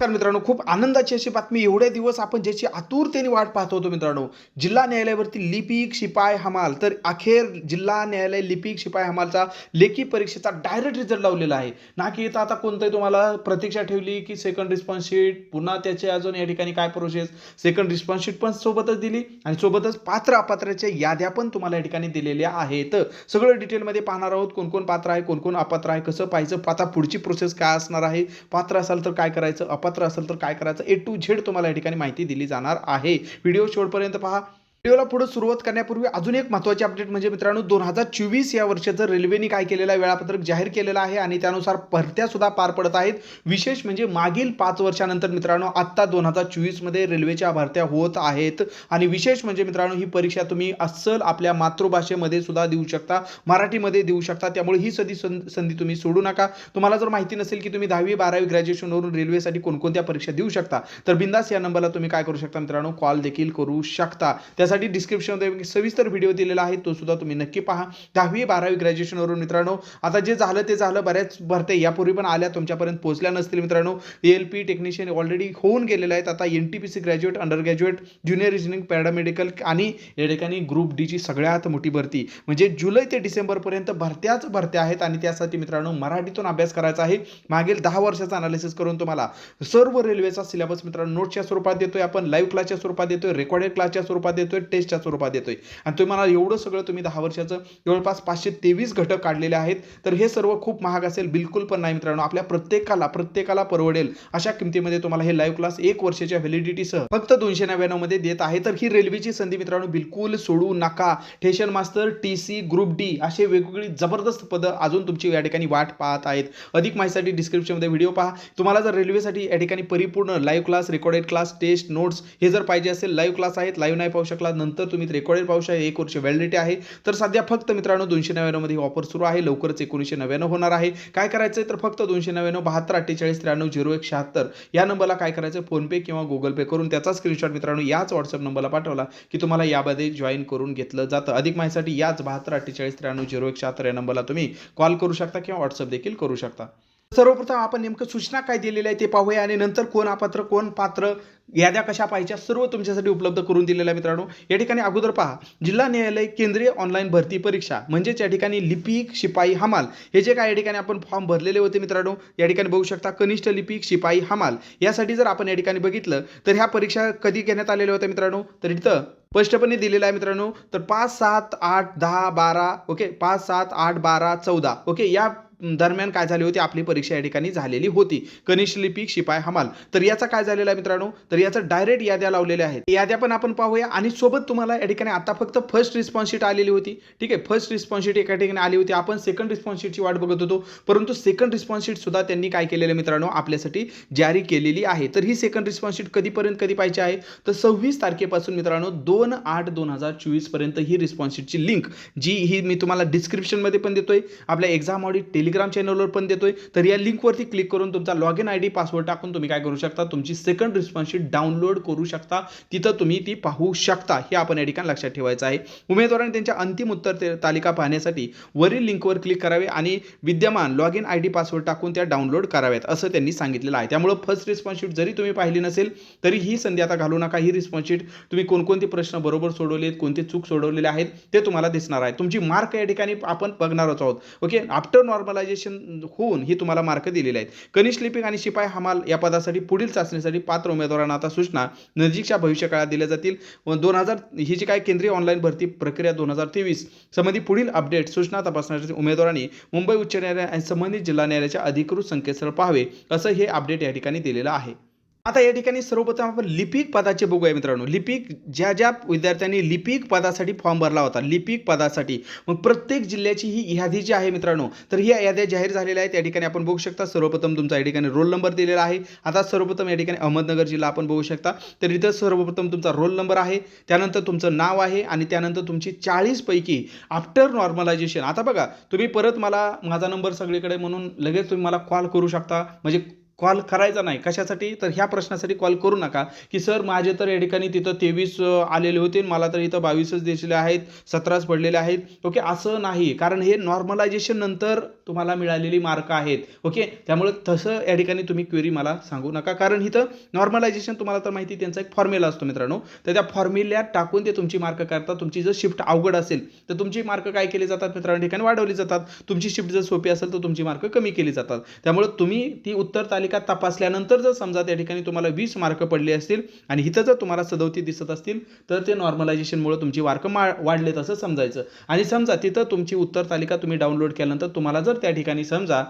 तर मित्रांनो खूप आनंदाची अशी बातमी. एवढे दिवस आपण ज्याची आतुरतेने वाट पाहत होतो मित्रांनो जिल्हा न्यायालयावरती लिपिक शिपाय हमाल. तर अखेर जिल्हा न्यायालय लिपिक शिपाय हमालचा लेखी परीक्षेचा डायरेक्ट रिझल्ट लावलेला आहे. ना की इथं आता कोणतंही तुम्हाला प्रतीक्षा ठेवली की सेकंड रिस्पॉन्स शीट पुन्हा त्याचे अजून या ठिकाणी काय प्रोसेस सेकंड रिस्पॉन्स शीट पण सोबतच दिली आणि सोबतच पात्र अपात्राच्या याद्या पण तुम्हाला या ठिकाणी दिलेल्या आहेत. सगळं डिटेलमध्ये पाहणार आहोत कोण कोण पात्र आहे कोण कोण अपात्र आहे कसं पाहायचं आता पुढची प्रोसेस काय असणार आहे पात्र असाल तर काय करायचं अपात्र असेल तर काय करायचं? ए टू झेड तुम्हाला या ठिकाणी माहिती दिली जाणार आहे. व्हिडिओ शेवटपर्यंत पहा. व्हिडिओला पुढे सुरुवात करण्यापूर्वी अजून एक महत्त्वाची अपडेट म्हणजे मित्रांनो दोन हजार चोवीस या वर्षाचं रेल्वेने काय केलेलं वेळापत्रक जाहीर केलेलं आहे आणि त्यानुसार भरत्या सुद्धा पार पडत आहेत. विशेष म्हणजे मागील पाच वर्षानंतर मित्रांनो आत्ता दोन हजार चोवीसमध्ये रेल्वेच्या भरत्या होत आहेत. आणि विशेष म्हणजे मित्रांनो ही परीक्षा तुम्ही अस्सल आपल्या मातृभाषेमध्ये सुद्धा देऊ शकता मराठीमध्ये देऊ शकता. त्यामुळे ही सधी सं- संधी तुम्ही सोडू नका. तुम्हाला जर माहिती नसेल की तुम्ही दहावी बारावी ग्रॅज्युएशनवरून रेल्वेसाठी कोणकोणत्या परीक्षा देऊ शकता तर बिंदास या नंबरला तुम्ही काय करू शकता मित्रांनो कॉल देखील करू शकता. त्या त्यासाठी डिस्क्रिप्शनमध्ये सविस्तर व्हिडिओ दिलेला आहे तो सुद्धा तुम्ही नक्की पहा. दहावी बारावी ग्रॅज्युएशनवरून मित्रांनो आता जे झालं ते झालं बऱ्याच भरते. यापूर्वी पण आल्या तुमच्यापर्यंत पोहोचल्या नसतील मित्रांनो. एल पी टेक्निशियन ऑलरेडी होऊन गेलेले आहेत. आता N T P C graduate undergraduate junior engineering paramedical आणि या ठिकाणी ग्रुप डीची सगळ्यात मोठी भरती. म्हणजे जुलै ते डिसेंबरपर्यंत भरत्याच भरत्या आहेत आणि त्यासाठी मित्रांनो मराठीतून अभ्यास करायचा आहे. मागील दहा वर्षाचा अनालिसिस करून तुम्हाला सर्व रेल्वेचा सिलेबस मित्रांनो नोटच्या स्वरूपात देतोय आपण लाईव्ह क्लासच्या स्वरूपात देतोय रेकॉर्डेड क्लासच्या स्वरूपात देतोय. टेस्टच्या स्वरूपात देतोय आणि तुम्हाला एवढं सगळं तुम्ही दहा वर्षाचं जवळपास पाचशे तेवीस घटक काढलेले आहेत तर हे सर्व खूप महाग असेल. बिलकुल पण नाही मित्रांनो. आपल्या प्रत्येकाला प्रत्येकाला परवडेल अशा किमतीमध्ये तुम्हाला हे लाईव्ह क्लास एक वर्षाच्या व्हॅलिडिटीसह फक्त दोनशे नव्याण्णवमध्ये देत आहे. तर ही रेल्वेची संधी मित्रांनो बिलकुल सोडू नका. ठेशन मास्तर टी सी ग्रुप डी असे वेगवेगळी जबरदस्त पदं अजून तुमची या ठिकाणी वाट पाहत आहेत. अधिक माहितीसाठी डिस्क्रिप्शनमध्ये व्हिडिओ पहा. तुम्हाला जर रेल्वेसाठी या ठिकाणी परिपूर्ण live class recorded class test notes हे जर पाहिजे असेल लाईव्ह क्लास आहेत. लाईव्ह नाही पाहू शकला नंतर तुम्ही रेकॉर्डेड पाहू शकता एक वर्ष व्हॅलिडिटी आहे. तर सध्या फक्त मित्रांनो दोनशे नव्याण्णवमध्ये ऑफर सुरू आहे. लवकरच एकोणीसशे नव्याण्णव होणार आहे. काय करायचं तर फक्त दोनशे नव्याण्णव बहात्तर अठ्ठेचाळीस त्र्याण्णव झिरो एक शहात्तर या नंबरला काय करायचं फोनपे किंवा गुगल पे करून त्याचा स्क्रीनशॉट मित्रांनो याच व्हॉट्सअप नंबरला पाठवला की तुम्हाला यामध्ये जॉईन करून घेतलं जातं. अधिक माहितीसाठी याच बहात्तर अठ्ठेचाळीस त्र्याण्णव झिरो एक शहात्तर या नंबरला तुम्ही कॉल करू शकता किंवा व्हॉट्सअप देखील करू शकता. सर्वप्रथम आपण नेमकं सूचना काय दिलेल्या आहे ते पाहूया आणि नंतर कोण अपात्र कोण पात्र याद्या कशा पाहिजे सर्व तुमच्यासाठी उपलब्ध करून दिलेल्या आहे मित्रांनो. या ठिकाणी अगोदर पहा जिल्हा न्यायालय केंद्रीय ऑनलाईन भरती परीक्षा म्हणजेच या ठिकाणी लिपिक शिपाई हमाल हे जे काय या ठिकाणी आपण फॉर्म भरलेले होते मित्रांनो या ठिकाणी बघू शकता कनिष्ठ लिपिक शिपाई हमाल यासाठी जर आपण या ठिकाणी बघितलं तर ह्या परीक्षा कधी घेण्यात आलेल्या होत्या मित्रांनो? तर इथं स्पष्टपणे दिलेलं आहे मित्रांनो तर पाच सात आठ दहा बारा ओके पाच सात आठ बारा चौदा ओके या दरम्यान काय झाली होती? आपली परीक्षा या ठिकाणी झालेली होती. कनिष्ठ लिपिक शिपाय हमाल. तर याचा काय झालेला आहे मित्रांनो? तर याचा डायरेक्ट याद्या लावलेल्या आहेत. याद्या पण आपण पाहूया. आणि सोबत तुम्हाला या ठिकाणी आता फक्त फर्स्ट रिस्पॉन्स शीट आलेली होती. ठीक आहे? फर्स्ट रिस्पॉन्स शीट एका ठिकाणी आली होती. आपण सेकंड रिस्पॉन्स शीटची वाट बघत होतो. परंतु सेकंड रिस्पॉन्स शीट सुद्धा त्यांनी काय केलेलं मित्रांनो? आपल्यासाठी जारी केलेली आहे. तर ही सेकंड रिस्पॉन्स शीट कधीपर्यंत कधी पाहिजे आहे? तर सव्वीस तारखेपासून मित्रांनो दोन आठ दोन हजार चोवीसपर्यंत ही रिस्पॉन्स शीटची लिंक जी ही मी तुम्हाला डिस्क्रिप्शनमध्ये पण देतोय. आपल्या एक्झाम ऑडिट टेलिग्राम चॅनलवर पण देतोय. तर या लिंकवरती क्लिक करून तुमचा log in I D password टाकून तुम्ही काय करू शकता? तुमची सेकंड रिस्पॉन्सशीट डाउनलोड करू शकता. तिथं तुम्ही ती पाहू शकता. हे आपण या ठिकाणी लक्षात ठेवायचं आहे. उमेदवारांनी त्यांच्या अंतिम उत्तर तालिका पाहण्यासाठी वरील लिंकवर क्लिक करावे आणि विद्यमान log in I D password टाकून त्या डाउनलोड कराव्यात असं त्यांनी सांगितलेलं आहे. त्यामुळे फर्स्ट रिस्पॉन्सशीट जरी तुम्ही पाहिली नसेल तरी ही संधी आता घालू नका. ही रिस्पॉन्सशीट तुम्ही कोणकोणते प्रश्न बरोबर सोडवलेत कोणते चूक सोडवलेले आहेत ते तुम्हाला दिसणार आहे. तुमची मार्क या ठिकाणी आपण बघणारच आहोत. ओके आफ्टर नॉर्मल नॉर्मलायझेशन होऊन ही तुम्हाला मार्क दिलेले आहेत. कनिष्ठ लिपिक आणि शिपाई हमाल या पदासाठी पुढील चाचणीसाठी पात्र उमेदवारांना आता सूचना. नजीकच्या भविष्यकाळात दिल्या जातील. व दोन हजार ही जी काय केंद्रीय ऑनलाईन भरती प्रक्रिया दोन हजार तेवीस संबंधी पुढील अपडेट सूचना तपासण्यासाठी उमेदवारांनी मुंबई उच्च न्यायालय आणि संबंधित जिल्हा न्यायालयाच्या अधिकृत संकेतस्थळ पाहावे असं हे अपडेट या ठिकाणी दिलेलं आहे. आता या ठिकाणी सर्वप्रथम आपण लिपिक पदाचे बघूया मित्रांनो. लिपिक ज्या ज्या विद्यार्थ्यांनी लिपिक पदासाठी फॉर्म भरला होता लिपिक पदासाठी मग प्रत्येक जिल्ह्याची ही यादी जी आहे मित्रांनो तर ही याद्या जाहीर झालेल्या आहेत. या ठिकाणी आपण बघू शकता सर्वप्रथम तुमचा या ठिकाणी रोल नंबर दिलेला आहे. आता सर्वप्रथम या ठिकाणी अहमदनगर जिल्हा आपण बघू शकता. तर इथं सर्वप्रथम तुमचा रोल नंबर आहे त्यानंतर तुमचं नाव आहे आणि त्यानंतर तुमची चाळीसपैकी आफ्टर नॉर्मलायझेशन. आता बघा तुम्ही परत मला माझा नंबर सगळीकडे म्हणून लगेच तुम्ही मला कॉल करू शकता. म्हणजे कॉल करायचा नाही. कशासाठी? तर ह्या प्रश्नासाठी कॉल करू नका. की सर माझे तर या ठिकाणी तिथं तेवीस आलेले होते. मला तर इथं बावीसच दिसले आहेत. सतराच पडलेले आहेत. ओके? असं नाही. कारण हे नॉर्मलायझेशन नंतर तुम्हाला मिळालेली मार्क आहेत. ओके? त्यामुळे तसं या ठिकाणी तुम्ही क्वेरी मला सांगू नका. कारण इथं नॉर्मलायझेशन तुम्हाला तर माहिती त्यांचा एक फॉर्म्युला असतो मित्रांनो. तर त्या फॉर्म्युल्यात टाकून ते तुमची मार्क करतात. तुमची जर शिफ्ट अवघड असेल तर तुमची मार्क काय केली जातात मित्रांनो? ठिकाणी वाढवली जातात. तुमची शिफ्ट जर सोपी असेल तर तुमची मार्क कमी केली जातात. त्यामुळे तुम्ही ती उत्तर तालिका तपासल्यानंतर जर समजा त्या ठिकाणी तुम्हाला वीस मार्क पडले असतील आणि इथं जर तुम्हाला सदवती दिसत असतील तर ते नॉर्मलायझेशनमुळे तुमची मार्क मा वाढलेत असं समजायचं. आणि समजा तिथं तुमची उत्तर तालिका तुम्ही डाउनलोड केल्यानंतर तुम्हाला जर त्या ठिकाणी समजा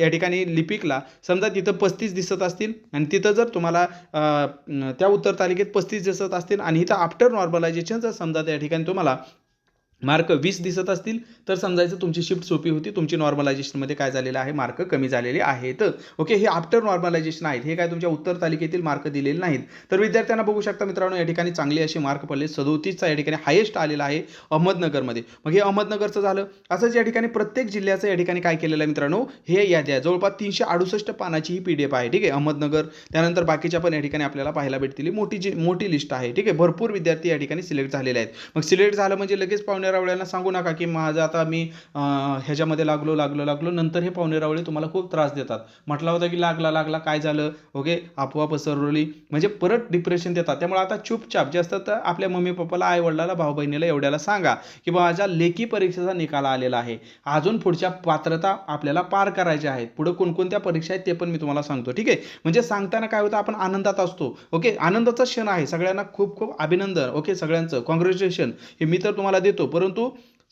या ठिकाणी लिपिकला समजा तिथं पस्तीस दिसत असतील आणि तिथं जर तुम्हाला त्या उत्तर तालिकेत पस्तीस दिसत असतील आणि इथं आफ्टर नॉर्मलायझेशन जर समजा त्या ठिकाणी तुम्हाला मार्क वीस दिसत असतील तर समजायचं तुमची शिफ्ट सोपी होती तुमची नॉर्मलायझेशनमध्ये काय झालेलं आहे मार्क कमी झालेले आहेत. ओके हे आफ्टर नॉर्मलायझेशन आहेत. हे काय तुमच्या उत्तर तालिकेतील मार्क दिलेले नाहीत. तर विद्यार्थ्यांना बघू शकता मित्रांनो या ठिकाणी चांगले असे मार्क पडले. सदोतीसचा या ठिकाणी हायेस्ट आलेला आहे अहमदनगरमध्ये. मग हे अहमदनगरचं झालं. असंच या ठिकाणी प्रत्येक जिल्ह्याचं या ठिकाणी काय केलेलं आहे मित्रांनो हे याद्या जवळपास तीनशे अडुसष्ट पानाची ही पी डी एफ आहे. ठीक आहे अहमदनगर. त्यानंतर बाकीच्या पण या ठिकाणी आपल्याला पाहायला भेटतील. मोठी जी मोठी लिस्ट आहे. ठीक आहे भरपूर विद्यार्थी या ठिकाणी सिलेक्ट झालेले आहेत. मग सिलेक्ट झालं म्हणजे लगेच पाहुणे पाहुणेरावळ्यांना सांगू नका की माझं आता मी ह्याच्यामध्ये लागलो लागलो लागलो नंतर हे पाहुणेरावळे तुम्हाला खूप त्रास देतात. म्हटलं होतं की लागला लागला काय झालं? ओके आपोआप पसरवली म्हणजे परत डिप्रेशन देतात. त्यामुळे आता चुपचाप जास्त तर आपल्या मम्मी पप्पाला आई वडिलाला भाऊ बहिणीला एवढ्याला सांगा की माझ्या लेखी परीक्षेचा निकाल आलेला आहे. अजून पुढच्या पात्रता आपल्याला पार करायच्या आहेत. पुढे कोणकोणत्या परीक्षा आहेत ते पण मी तुम्हाला सांगतो. ठीक आहे? म्हणजे सांगताना काय होतं आपण आनंदात असतो. ओके? आनंदाचा क्षण आहे. सगळ्यांना खूप खूप अभिनंदन. ओके? सगळ्यांचं. कॉंग्रॅच्युलेशन हे मी तर तुम्हाला देतो. परंतु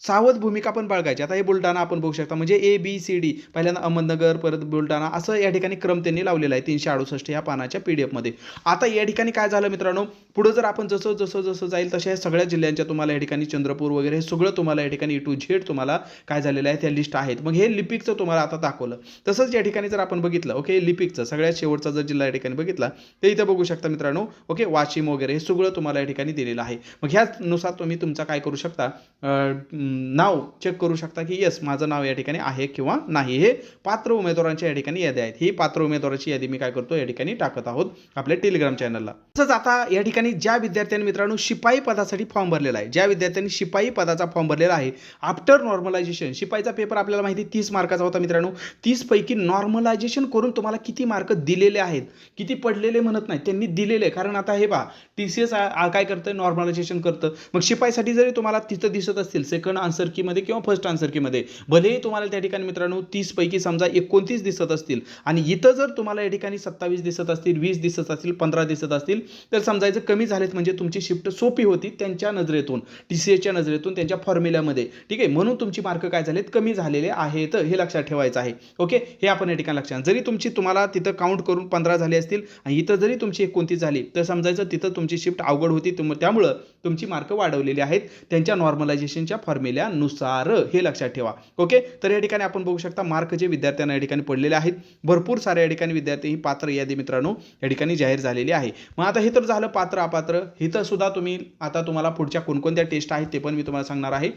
सावध भूमिका पण बाळगायची. आता हे बुलढाणा आपण बघू शकता. म्हणजे ए बी सी डी पहिल्यांदा अहमदनगर परत बुलढाणा असं या ठिकाणी क्रम त्यांनी लावलेला आहे. तीनशे अडुसष्ट या पानाच्या पी डी एफमध्ये आता या ठिकाणी काय झालं मित्रांनो? पुढं जर आपण जसं जसं जसं जाईल तशा या सगळ्या जिल्ह्यांच्या तुम्हाला या ठिकाणी चंद्रपूर वगैरे हे सगळं तुम्हाला या ठिकाणी टू झेड तुम्हाला काय झालेलं आहे त्या लिस्ट आहेत. मग हे लिपिकचं तुम्हाला आता दाखवलं. तसंच या ठिकाणी जर आपण बघितलं ओके लिपिकचं सगळ्यात शेवटचा जर जिल्हा या ठिकाणी बघितला तर इथं बघू शकता मित्रांनो ओके वाशिम वगैरे हे सगळं तुम्हाला या ठिकाणी दिलेलं आहे. मग ह्यानुसार तुम्ही तुमचा काय करू शकता? नाव चेक करू शकता की येस माझं नाव या ठिकाणी आहे किंवा नाही. हे पात्र उमेदवारांच्या या ठिकाणी यादी आहेत. ही पात्र उमेदवाराची यादी मी काय करतो या ठिकाणी टाकत आहोत आपल्या टेलिग्राम चॅनलला तसंच आता या ठिकाणी ज्या विद्यार्थ्यांनी मित्रांनो शिपाई पदासाठी फॉर्म भरलेला आहे ज्या विद्यार्थ्यांनी शिपाई पदाचा फॉर्म भरलेला आहे आफ्टर नॉर्मलायझेशन शिपाईचा पेपर आपल्याला माहिती तीस मार्काचा होता मित्रांनो. तीस पैकी नॉर्मलायझेशन करून तुम्हाला किती मार्क दिलेले आहेत? किती पडलेले म्हणत नाही त्यांनी दिलेले. कारण आता हे पहा टी सी एस काय करतं नॉर्मलायझेशन करतं. मग शिपाईसाठी जरी तुम्हाला तिथं दिसत असतील सेकंड आन्सर कीमध्ये किंवा फर्स्ट आन्सर कीमध्ये भलेही तुम्हाला त्या ठिकाणी मित्रांनो तीसपैकी समजा एकोणतीस दिसत असतील आणि इथं जर तुम्हाला या ठिकाणी सत्तावीस दिसत असतील वीस दिसत असतील पंधरा दिसत असतील तर समजायचं कमी झालेत म्हणजे तुमची शिफ्ट सोपी होती त्यांच्या नजरेतून टी सी एसच्या नजरेतून त्यांच्या फॉर्म्युल्यामध्ये ठीक आहे? म्हणून तुमची मार्क काय झालेत? कमी झालेले आहेत हे लक्षात ठेवायचं आहे. ओके हे आपण या ठिकाणी लक्षात जरी तुमची तुम्हाला तिथं काउंट करून पंधरा झाले असतील आणि इथं जरी तुमची एकोणतीस झाली तर समजायचं तिथं तुमची शिफ्ट अवघड होती त्यामुळं तुमची मार्क वाढवलेली आहेत. त्यांच्या नॉर्मलायझेशनच्या फॉर्म्युल्यानुसार हे लक्षात ठेवा. ओके तर या ठिकाणी आपण बघू शकता मार्क जे विद्यार्थ्यांना या ठिकाणी पडलेले आहेत भरपूर सारे या ठिकाणी विद्यार्थी ही पात्र यादी मित्रांनो या ठिकाणी जाहीर झालेली आहे. मग आता हे तर झालं पात्र अपात्र हिथं सुद्धा तुम्ही आता तुम्हाला पुढच्या कोणकोणत्या टेस्ट आहेत ते पण मी तुम्हाला सांगणार आहे.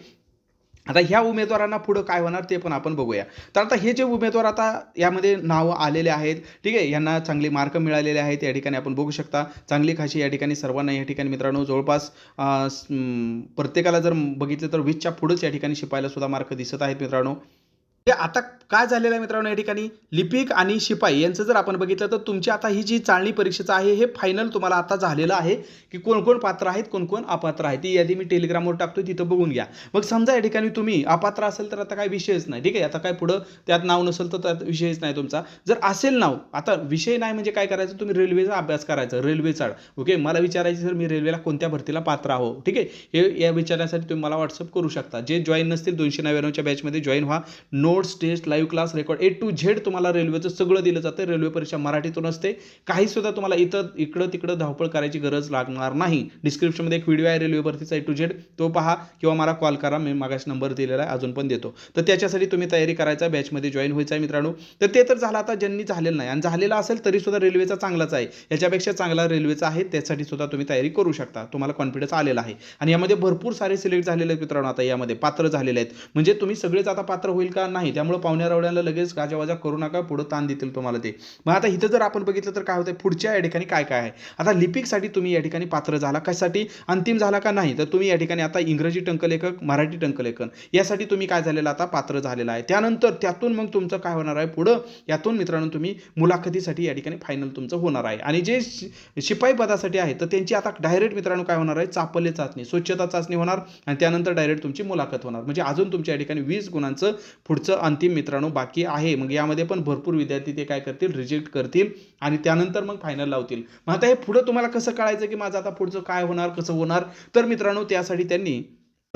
आता ह्या उमेदवारांना पुढं काय होणार ते पण आपण बघूया. तर आता हे जे उमेदवार आता यामध्ये नावं आलेले आहेत ठीक आहे यांना चांगले मार्क मिळालेले आहेत या ठिकाणी आपण बघू शकता. चांगली खाशी या ठिकाणी सर्वांना या ठिकाणी मित्रांनो जवळपास प्रत्येकाला जर बघितलं तर वीसच्या पुढंच या ठिकाणी शिपायला सुद्धा मार्क दिसत आहेत मित्रांनो. हे आता काय झालेलं आहे मित्रांनो या ठिकाणी? लिपिक आणि शिपाई यांचं जर आपण बघितलं तर तुमची आता ही जी चाळणी परीक्षेचं आहे हे फायनल तुम्हाला आता झालेलं आहे की कोण कोण पात्र आहेत कोण कोण अपात्र आहेत. ती यादी मी टेलिग्रामवर टाकतो तिथं बघून घ्या. मग समजा या ठिकाणी तुम्ही अपात्र असेल तर आता काय विषयच नाही ठीक आहे? आता काय पुढं त्यात नाव नसेल तर त्यात विषयच नाही तुमचा. जर असेल नाव आता विषय नाही म्हणजे काय करायचं? तुम्ही रेल्वेचा अभ्यास करायचा रेल्वेचा ओके? मला विचारायचं सर मी रेल्वेला कोणत्या भरतीला पात्र आहो? ठीक आहे? हे या विचारण्यासाठी तुम्ही मला व्हॉट्सअप करू शकता. जे जॉईन नसतील दोनशे नव्याण्णवच्या बॅचमध्ये जॉईन व्हा. No notes test live class record A to Z तुम्हाला रेल्वेचं सगळं दिलं जातं. रेल्वे परीक्षा मराठीतून असते. काही सुद्धा तुम्हाला इथं इकडं तिकडं धावपळ करायची गरज लागणार नाही. डिस्क्रिप्शनमध्ये एक व्हिडिओ आहे रेल्वे भरतीचा ए टू झेड. तो पहा किंवा मला कॉल करा. मी मागाशी नंबर दिलेला आहे अजून पण देतो. तर त्याच्यासाठी तुम्ही तयारी करायचा बॅचमध्ये जॉईन व्हायचं आहे मित्रांनो. तर ते तर झालं आता ज्यांनी झालेलं नाही. आणि झालेला असेल तरी सुद्धा रेल्वेचा चांगलाच आहे. याच्यापेक्षा चांगला रेल्वेचा आहे त्यासाठी सुद्धा तुम्ही तयारी करू शकता. तुम्हाला कॉन्फिडन्स आलेला आहे. आणि यामध्ये भरपूर सारे सिलेक्ट झालेले आहेत मित्रांनो आता यामध्ये पात्र झालेले आहेत. म्हणजे तुम्ही सगळेच आता पात्र होईल का? नाही. नाही त्यामुळे पाहुण्या रावड्याला लगेच गाजावाजा करू नका पुढं ताण देतील तुम्हाला ते. मग आता इथं जर आपण बघितलं तर काय होतं पुढच्या या ठिकाणी काय काय आहे? आता लिपिकसाठी तुम्ही या ठिकाणी पात्र झाला. कशासाठी? अंतिम झाला का नाही? तर तुम्ही या ठिकाणी आता इंग्रजी टंकलेखक मराठी टंकलेखन यासाठी तुम्ही काय झालेलं आता पात्र झालेलं आहे. त्यानंतर त्यातून मग तुमचं काय होणार आहे? पुढं यातून मित्रांनो तुम्ही मुलाखतीसाठी या ठिकाणी फायनल तुमचं होणार आहे. आणि जे शि- शिपाई पदासाठी आहे तर त्यांची आता डायरेक्ट मित्रांनो काय होणार आहे? चापल्य चाचणी स्वच्छता चाचणी होणार आणि त्यानंतर डायरेक्ट तुमची मुलाखत होणार. म्हणजे अजून तुमच्या या ठिकाणी वीस गुणांचं पुढचं अंतिम मित्रांनो बाकी आहे. मग यामध्ये पण भरपूर विद्यार्थी ते काय करतील? रिजेक्ट करतील आणि त्यानंतर मग फायनल लावतील. मग आता हे पुढं तुम्हाला कसं कळायचं की माझं आता पुढचं काय होणार कसं होणार? तर मित्रांनो त्यासाठी त्यांनी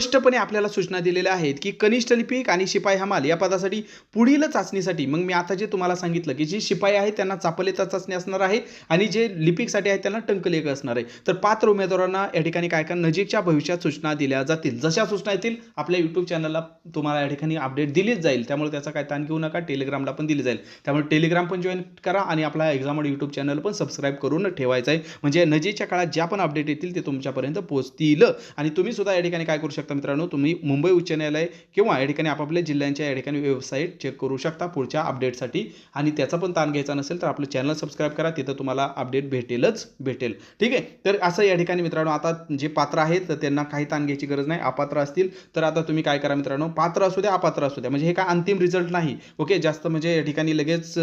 स्पष्टपणे आपल्याला सूचना दिलेल्या आहेत की कनिष्ठ लिपिक आणि शिपाई हमाल या पदासाठी पुढील चाचणीसाठी मग मी आता जे तुम्हाला सांगितलं की जे शिपाई आहेत त्यांना चापलेता चाचणी असणार आहे आणि जे लिपिकसाठी आहे त्यांना टंकलेख असणार आहे. तर पात्र उमेदवारांना या ठिकाणी काय काय नजीकच्या भविष्यात सूचना दिल्या जातील. जशा सूचना येतील आपल्या यूट्यूब चॅनलला तुम्हाला या ठिकाणी अपडेट दिलीच जाईल. त्यामुळे त्याचा काय ताण घेऊ नका टेलिग्रामला पण दिली जाईल. त्यामुळे टेलिग्राम पण जॉईन करा आणि आपला एक्झाम यूट्यूब चॅनल पण सबस्क्राईब करून ठेवायचं आहे. म्हणजे नजीकच्या काळात ज्या पण अपडेट येतील ते तुमच्यापर्यंत पोहोचतील. आणि तुम्ही सुद्धा या ठिकाणी काय करू शकता? मित्रांनो तुम्ही मुंबई उच्च न्यायालय किंवा या ठिकाणी आपापल्या जिल्ह्यांच्या या ठिकाणी वेबसाईट चेक करू शकता पुढच्या अपडेटसाठी आणि त्याचा पण ताण घ्यायचा नसेल तर आपलं चॅनल सबस्क्राईब करा तिथं तुम्हाला अपडेट भेटेलच भेटेल. ठीक आहे? तर असं या ठिकाणी मित्रांनो आता जे पात्र आहेत तर त्यांना काही ताण घ्यायची गरज नाही अपात्र असतील. तर आता तुम्ही काय करा मित्रांनो पात्र असू द्या अपात्र असू द्या. म्हणजे हे काय अंतिम रिझल्ट नाही. ओके जास्त म्हणजे या ठिकाणी लगेच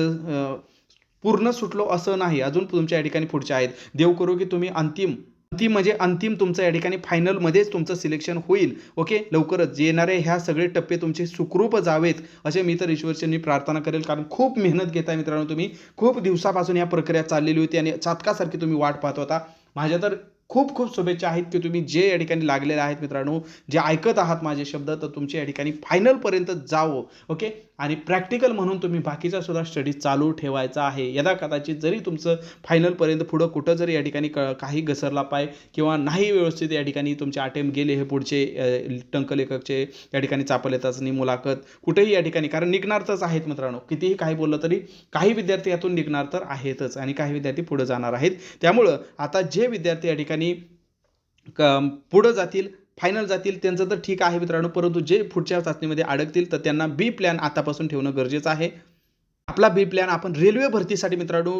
पूर्ण सुटलो असं नाही. अजून तुमच्या या ठिकाणी पुढच्या आहेत. देव करू की तुम्ही अंतिम अंतिम म्हणजे अंतिम तुमचं या ठिकाणी फायनलमध्येच तुमचं सिलेक्शन होईल. ओके लवकरच येणारे ह्या सगळे टप्पे तुमचे सुखरूप जावेत असे मी तर ईश्वरचंनी प्रार्थना करेल. कारण खूप मेहनत घेताय मित्रांनो तुम्ही. खूप दिवसापासून या प्रक्रिया चाललेली होती आणि चातकासारखी तुम्ही वाट पाहत होता. माझ्या तर खूप खूप शुभेच्छा आहेत की तुम्ही जे या ठिकाणी लागलेले आहेत मित्रांनो जे ऐकत आहात माझे शब्द तर तुमच्या या ठिकाणी फायनलपर्यंत जावं ओके आणि प्रॅक्टिकल म्हणून तुम्ही बाकीचा सुद्धा स्टडी चालू ठेवायचा आहे. यदा कदाचित जरी तुमचं फायनलपर्यंत पुढं कुठं जरी या ठिकाणी क काही घसरला पाय किंवा नाही व्यवस्थित या ठिकाणी तुमचे अटेम्प्ट गेले हे पुढचे टंकलेखकचे या ठिकाणी चापले चाचणी मुलाखत कुठेही या ठिकाणी कारण निघणारच आहेत मित्रांनो. कितीही काही बोललं तरी काही विद्यार्थी यातून निघणार तर आहेतच आणि काही विद्यार्थी पुढे जाणार आहेत. त्यामुळं आता जे विद्यार्थी या ठिकाणी क पुढं जातील फायनल जातील त्यांचं तर ठीक आहे मित्रांनो. परंतु जे पुढच्या चाचणीमध्ये अडकतील तर त्यांना बी प्लॅन आतापासून ठेवणं गरजेचं आहे. आपला बी प्लॅन आपण रेल्वे भरतीसाठी मित्रांनो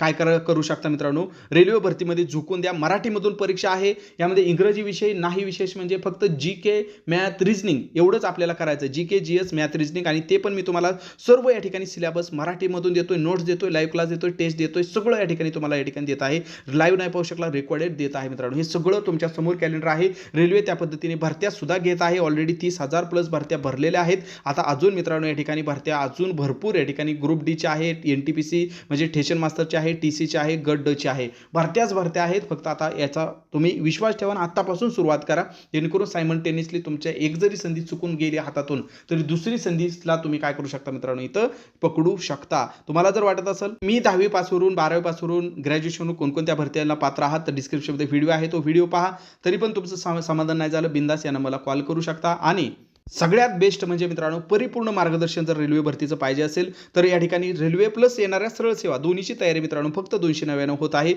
काय कर करू शकता मित्रांनो? रेल्वे भरतीमध्ये झुकून द्या. मराठीमधून परीक्षा आहे. यामध्ये इंग्रजी विषय नाही विशेष म्हणजे फक्त जी के मॅथ रिजनिंग एवढंच आपल्याला करायचं G K G S math reasoning आणि ते पण मी तुम्हाला सर्व या ठिकाणी सिलेबस मराठीमधून देतोय नोट्स देतोय लाईव्ह क्लास देतोय टेस्ट देतोय सगळं या ठिकाणी तुम्हाला या ठिकाणी देत आहे. लाईव्ह नाही पाहू शकला रेकॉर्डेड देत आहे मित्रांनो. हे सगळं तुमच्यासमोर कॅलेंडर आहे. रेल्वे त्या पद्धतीने भरत्या सुद्धा घेत आहे. ऑलरेडी तीस हजार प्लस भरत्या भरलेल्या आहेत. आता अजून मित्रांनो या ठिकाणी भरत्या अजून भरपूर या ठिकाणी ग्रुप डीचे आहे एन टी पी सी म्हणजे ठेशन मास्टरचे आहे टी सीचे आहे गट डचे आहे. भरत्याच भरत्या आहेत. फक्त आता याचा तुम्ही विश्वास ठेवा आत्तापासून सुरुवात करा. जेणेकरून सायमल्टेनियसली तुमच्या एक जरी संधी चुकून गेली हातातून तरी दुसरी संधीला तुम्ही काय करू शकता मित्रांनो? इथं पकडू शकता. तुम्हाला जर वाटत असेल मी दहावी पासवरून बारावी पासवरून ग्रॅज्युएशन कोणकोणत्या भरत्यांना पात्र आहात तर डिस्क्रिप्शनमध्ये व्हिडिओ आहे तो व्हिडिओ पहा. तरी पण तुमचं समाधान नाही झालं बिंदास यांना मला कॉल करू शकता. आणि सगळ्यात बेस्ट म्हणजे मित्रांनो परिपूर्ण मार्गदर्शन जर रेल्वे भरतीचं पाहिजे असेल तर या ठिकाणी रेल्वे प्लस येणाऱ्या सरळ सेवा दोन्हीची तयारी मित्रांनो फक्त दोनशे नव्याण्णव होत आहे.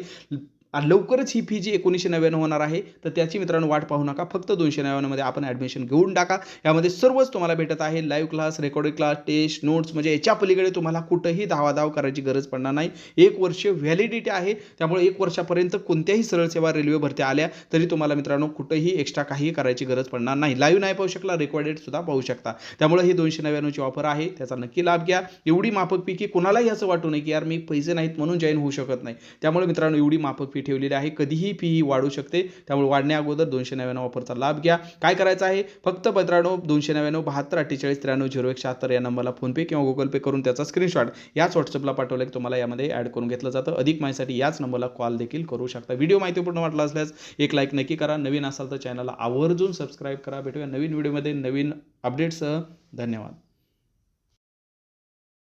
आणि लवकरच ही फी जी एकोणीसशे नव्याण्णव होणार आहे तर त्याची मित्रांनो वाट पाहू नका. फक्त दोनशे नव्याण्णवमध्ये आपण ॲडमिशन घेऊन टाका. यामध्ये सर्वच तुम्हाला भेटत आहे. Live class recorded class test notes म्हणजे याच्या पलीकडे तुम्हाला कुठंही धावाधाव करायची गरज पडणार नाही. एक वर्ष व्हॅलिडिटी आहे. त्यामुळे एक वर्षापर्यंत कोणत्याही सरळ सेवा रेल्वे भरती आल्या तरी तुम्हाला मित्रांनो कुठंही एक्स्ट्रा काही करायची गरज पडणार नाही. लाईव्ह नाही पाहू शकला रेकॉर्डेड सुद्धा पाहू शकता. त्यामुळे ही दोनशे नव्याण्णवची ऑफर आहे. त्याचा नक्की लाभ घ्या. एवढी माफक फी की कोणालाही असं वाटू नये की यार मी पैसे नाहीत म्हणून जॉईन होऊ शकत नाही. त्यामुळे मित्रांनो एवढी माफक फी ठेवलेली आहे. कधीही फी ही वाढू शकते. त्यामुळे वाढण्या अगोदर दोनशे नव्याण्णव ऑफरचा लाभ घ्या. काय करायचं आहे? फक्त पंधराण्णव दोनशे नव्याण्णव बहात्तर अठ्ठेचाळीस त्र्याण्णव झिरो एक शहात्तर या नंबरला फोनपे किंवा गुगल पे करून त्याचा स्क्रीनशॉट याच व्हॉट्सअपला पाठवलं की तुम्हाला यामध्ये ॲड करून घेतलं जातं. अधिक माहितीसाठी याच नंबरला कॉल देखील करू शकता. व्हिडिओ माहितीपूर्ण वाटला असल्यास एक लाईक नक्की करा. नवीन असाल तर चॅनलला आवर्जून सबस्क्राईब करा. भेटूया नवीन व्हिडिओमध्ये नवीन अपडेटसह धन्यवाद.